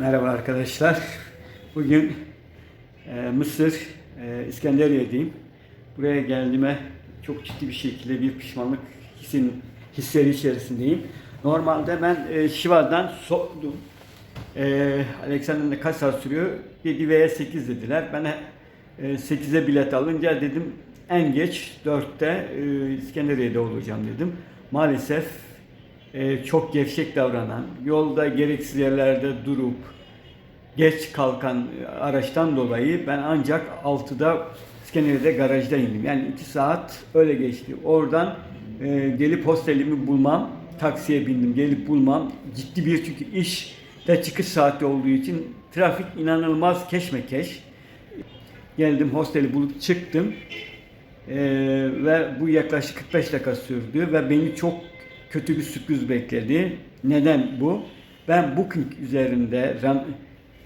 Merhaba arkadaşlar. Bugün e, Mısır, e, İskenderiye'deyim. Buraya geldiğime çok ciddi bir şekilde bir pişmanlık hissin, hisleri içerisindeyim. Normalde ben e, Şiva'dan sordum. E, Alexander'da kaç saat sürüyor? 7 veya 8 dediler. Ben e, 8'e bilet alınca dedim en geç 4'te e, İskenderiye'de olacağım dedim. Maalesef e, çok gevşek davranan, yolda gereksiz yerlerde durup geç kalkan araçtan dolayı ben ancak 6'da İskenderiye'de garajda indim. Yani 2 saat öyle geçti. Oradan e, gelip hostelimi bulmam, taksiye bindim, gelip bulmam ciddi bir çünkü iş de çıkış saati olduğu için trafik inanılmaz keşmekeş. Geldim hosteli bulup çıktım. Ee, ve bu yaklaşık 45 dakika sürdü ve beni çok kötü bir sürpriz bekledi. Neden bu? Ben Booking üzerinde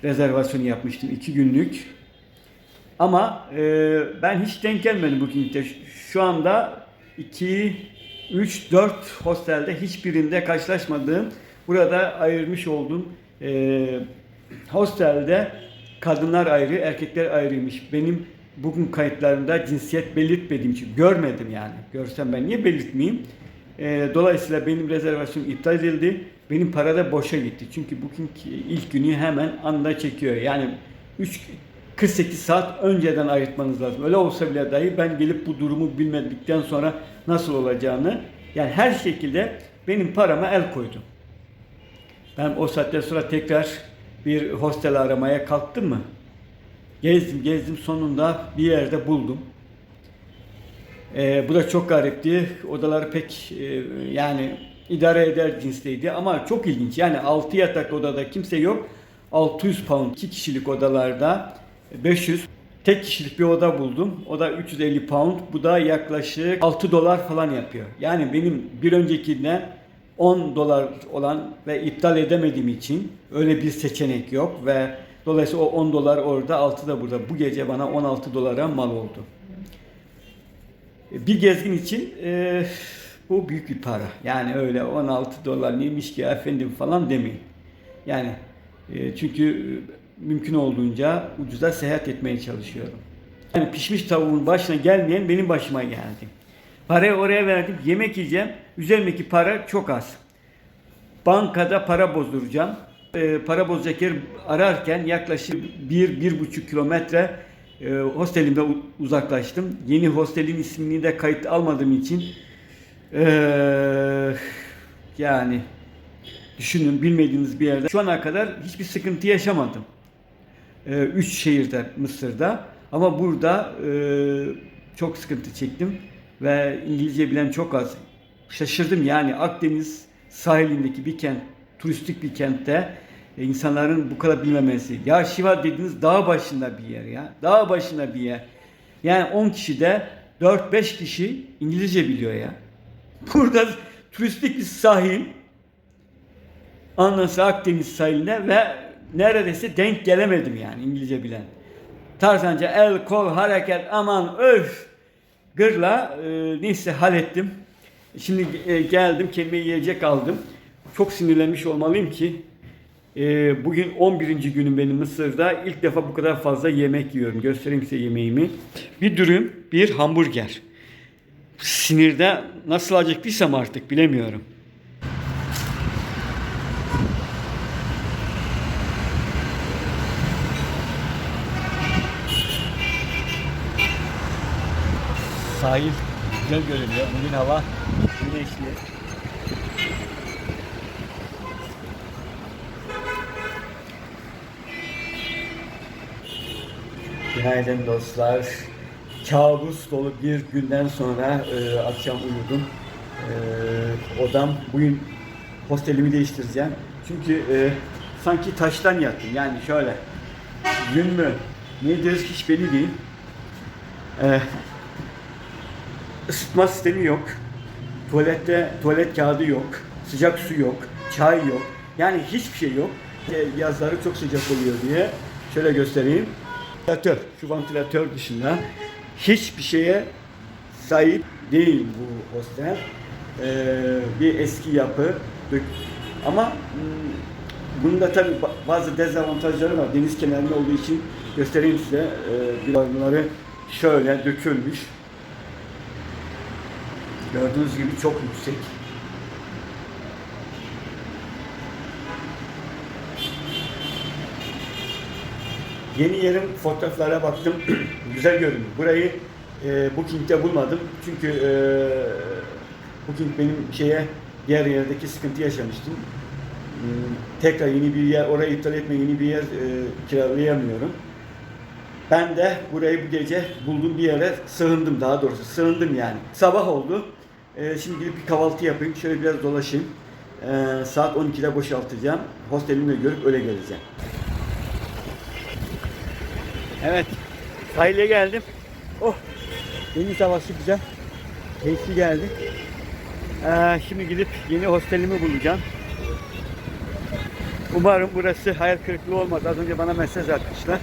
rezervasyon yapmıştım 2 günlük. Ama e, ben hiç denk gelmedim Booking'de. Şu anda 2, 3, 4 hostelde hiçbirinde karşılaşmadığım, burada ayırmış olduğum e, hostelde kadınlar ayrı, erkekler ayrıymış. Benim bugün kayıtlarında cinsiyet belirtmediğim için görmedim yani. Görsem ben niye belirtmeyeyim? E, dolayısıyla benim rezervasyonum iptal edildi. Benim para da boşa gitti. Çünkü Booking ilk günü hemen anda çekiyor. Yani 3 48 saat önceden ayırtmanız lazım. Öyle olsa bile dahi ben gelip bu durumu bilmedikten sonra nasıl olacağını yani her şekilde benim parama el koydum. Ben o saatten sonra tekrar bir hostel aramaya kalktım mı? Gezdim gezdim sonunda bir yerde buldum. Ee, bu da çok garipti. Odaları pek e, yani idare eder cinsteydi ama çok ilginç. Yani 6 yataklı odada kimse yok. 600 pound 2 kişilik odalarda 500 tek kişilik bir oda buldum. O da 350 pound. Bu da yaklaşık 6 dolar falan yapıyor. Yani benim bir öncekinden 10 dolar olan ve iptal edemediğim için öyle bir seçenek yok ve dolayısıyla o 10 dolar orada 6 da burada. Bu gece bana 16 dolara mal oldu. Bir gezgin için e, bu büyük bir para. Yani öyle 16 dolar neymiş ki efendim falan demeyin. Yani e, çünkü e, mümkün olduğunca ucuza seyahat etmeye çalışıyorum. Yani pişmiş tavuğun başına gelmeyen benim başıma geldi. Parayı oraya verdim, yemek yiyeceğim. Üzerimdeki para çok az. Bankada para bozduracağım. E, para bozacak yer ararken yaklaşık 1-1,5 kilometre e, hostelimde uzaklaştım. Yeni hostelin ismini de kayıt almadığım için e, yani düşünün bilmediğiniz bir yerde. Şu ana kadar hiçbir sıkıntı yaşamadım. E, üç şehirde Mısır'da. Ama burada e, çok sıkıntı çektim ve İngilizce bilen çok az. Şaşırdım yani Akdeniz sahilindeki bir kent, turistik bir kentte insanların bu kadar bilmemesi. Ya Şiva dediğiniz dağ başında bir yer ya. Dağ başında bir yer. Yani 10 kişide 4-5 kişi İngilizce biliyor ya. Burada turistik bir sahil. Anlası Akdeniz sahiline ve neredeyse denk gelemedim yani İngilizce bilen. Tarzanca el, kol, hareket, aman öf gırla e, neyse hallettim. Şimdi e, geldim kendime yiyecek aldım. Çok sinirlenmiş olmalıyım ki e, bugün 11. günüm benim Mısır'da. ilk defa bu kadar fazla yemek yiyorum. Göstereyim size yemeğimi. Bir dürüm, bir hamburger. Sinirde nasıl acıktıysam artık bilemiyorum. Sahil güzel görünüyor. Bugün hava güneşli. Günaydın dostlar. Kabus dolu bir günden sonra e, akşam uyudum. E, odam bugün hostelimi değiştireceğim. Çünkü e, sanki taştan yattım. Yani şöyle gün mü nedir hiç belli değil. E, ısıtma sistemi yok. Tuvalette tuvalet kağıdı yok. Sıcak su yok. Çay yok. Yani hiçbir şey yok. E, Yazları çok sıcak oluyor diye. Şöyle göstereyim. Ventilatör. Şu ventilatör dışında hiçbir şeye sahip değil bu hostel. Ee, bir eski yapı. Ama hmm, Bunun da tabii ba- bazı dezavantajları var. Deniz kenarında olduğu için göstereyim size. Ee, Bunları şöyle dökülmüş. Gördüğünüz gibi çok yüksek. Yeni yerin fotoğraflara baktım. Güzel görünüyor. Burayı e, Booking'de bulmadım. Çünkü e, Booking benim şeye diğer yerdeki sıkıntı yaşamıştım. Hmm, Tekrar yeni bir yer, orayı iptal etme yeni bir yer e, kiralayamıyorum. Ben de burayı bu gece bulduğum bir yere sığındım daha doğrusu. Sığındım yani. Sabah oldu. E, şimdi gidip bir kahvaltı yapayım. Şöyle biraz dolaşayım. E, saat 12'de boşaltacağım. Hostelimi de görüp öyle geleceğim. Evet. Sahile geldim. Oh. Deniz havası güzel. Keyifli geldi. Ee, şimdi gidip yeni hostelimi bulacağım. Umarım burası hayal kırıklığı olmaz. Az önce bana mesaj atmışlar.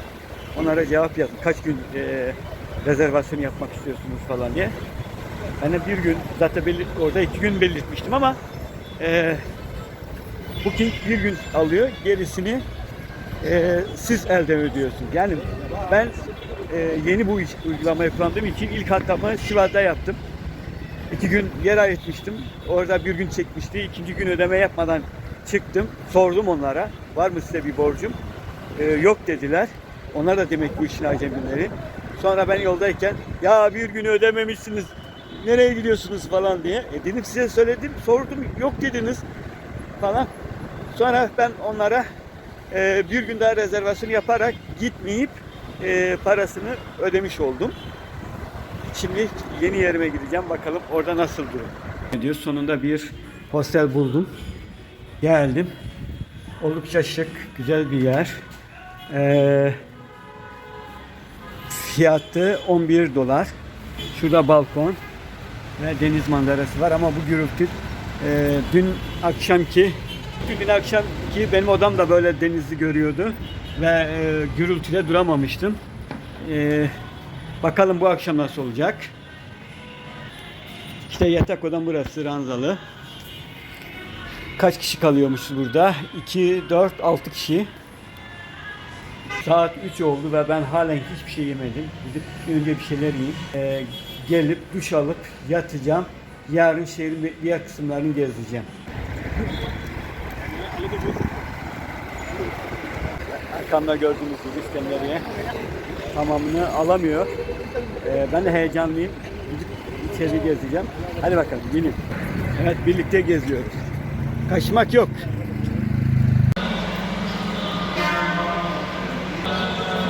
Onlara cevap yazdım. Kaç gün e, rezervasyon yapmak istiyorsunuz falan diye. Ben de bir gün zaten belli, orada iki gün belirtmiştim ama e, Booking bir gün alıyor. Gerisini e, siz elden ödüyorsunuz. Yani ben e, yeni bu iş, uygulamayı kullandığım için ilk hatamı Sivas'ta yaptım. İki gün yer ayırtmıştım. Orada bir gün çekmişti. İkinci gün ödeme yapmadan çıktım. Sordum onlara. Var mı size bir borcum? E, yok dediler. Onlar da demek bu işin acemileri. Sonra ben yoldayken ya bir günü ödememişsiniz. Nereye gidiyorsunuz falan diye. E dedim size söyledim. Sordum. Yok dediniz falan. Sonra ben onlara e, bir gün daha rezervasyon yaparak gitmeyip e, parasını ödemiş oldum. Şimdi yeni yerime gideceğim. Bakalım orada nasıl durum. Diyor sonunda bir hostel buldum. Geldim. Oldukça şık, güzel bir yer. Ee, fiyatı 11 dolar. Şurada balkon ve deniz manzarası var ama bu gürültü e, dün akşamki dün akşamki benim odam da böyle denizi görüyordu ve e, gürültüde duramamıştım. E, bakalım bu akşam nasıl olacak. İşte yatak odam burası ranzalı. Kaç kişi kalıyormuş burada? 2, 4, 6 kişi. Saat 3 oldu ve ben halen hiçbir şey yemedim. Gidip önce bir şeyler yiyeyim. Ee, gelip duş alıp yatacağım. Yarın şehrin diğer kısımlarını gezeceğim. Arkamda gördüğünüz gibi İskenderiye tamamını alamıyor. Ee, ben de heyecanlıyım. Gidip içeri gezeceğim. Hadi bakalım gelin. Evet birlikte geziyoruz. Kaçmak yok.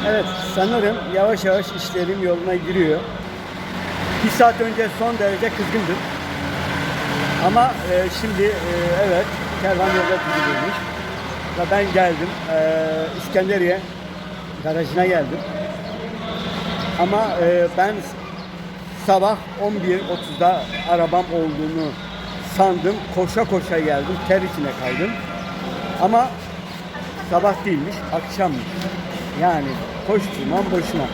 Evet sanırım yavaş yavaş işlerim yoluna giriyor. Bir saat önce son derece kızgındım. Ama e, şimdi e, evet kervan yolda gidiyormuş. Ben geldim. E, İskenderiye garajına geldim. Ama e, ben sabah 11.30'da arabam olduğunu sandım. Koşa koşa geldim. Ter içine kaldım. Ama sabah değilmiş, akşammış. Yani koşturmam boşuna.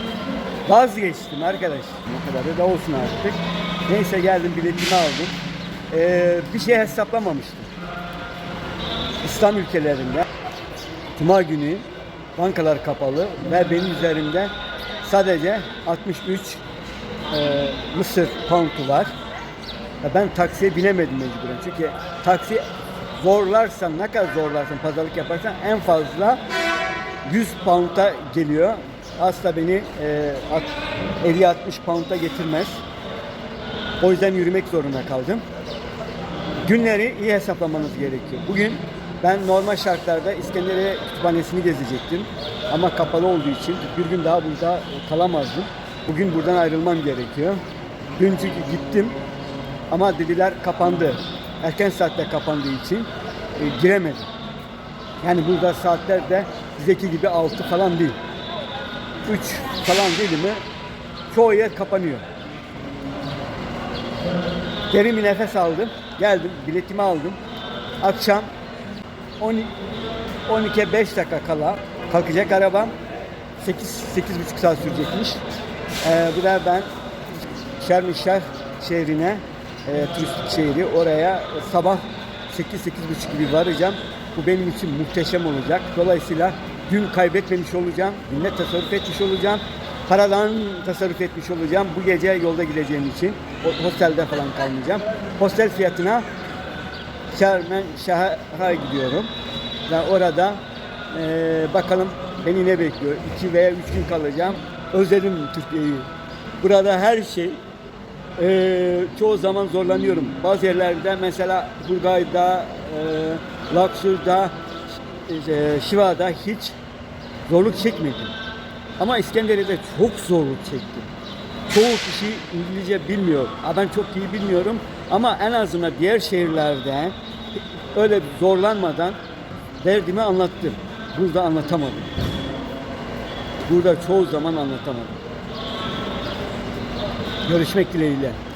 Vazgeçtim arkadaş. Ne kadar da olsun artık. Neyse geldim biletimi aldım. Ee, bir şey hesaplamamıştım. İslam ülkelerinde Cuma günü bankalar kapalı ve benim üzerimde sadece 63 e, Mısır poundu var. Ya ben taksiye binemedim mecburen. Çünkü taksi zorlarsan, ne kadar zorlarsan, pazarlık yaparsan en fazla 100 pound'a geliyor. Asla beni e, at- 50-60 pound'a getirmez. O yüzden yürümek zorunda kaldım. Günleri iyi hesaplamanız gerekiyor. Bugün ben normal şartlarda İskenderiye Kütüphanesi'ni gezecektim. Ama kapalı olduğu için bir gün daha burada kalamazdım. Bugün buradan ayrılmam gerekiyor. Dün çünkü gittim ama dediler kapandı. Erken saatte kapandığı için e, giremedim. Yani burada saatler de bizdeki gibi 6 falan değil. 3 falan değil mi? Çoğu yer kapanıyor. Derin bir nefes aldım. Geldim, biletimi aldım. Akşam 10 12'ye 5 dakika kala kalkacak arabam. 8 8,5 saat sürecekmiş. Ee, bu da ben Şermişer şehrine, e, turistik şehri oraya sabah 8 8.30 gibi varacağım. Bu benim için muhteşem olacak. Dolayısıyla gün kaybetmemiş olacağım. Günle tasarruf etmiş olacağım. Paradan tasarruf etmiş olacağım. Bu gece yolda gideceğim için. Hostelde falan kalmayacağım. Hostel fiyatına Şermen Şah'a gidiyorum. Ve orada eee, bakalım beni ne bekliyor. İki veya üç gün kalacağım. Özledim Türkiye'yi. Burada her şey eee, çoğu zaman zorlanıyorum. Bazı yerlerde mesela Burgay'da, eee Laksur'da, eee, Şiva'da hiç zorluk çekmedim. Ama İskenderiye'de çok zorluk çektim. Çoğu kişi İngilizce bilmiyor. Ben çok iyi bilmiyorum ama en azından diğer şehirlerde öyle zorlanmadan derdimi anlattım. Burada anlatamadım. Burada çoğu zaman anlatamadım. Görüşmek dileğiyle.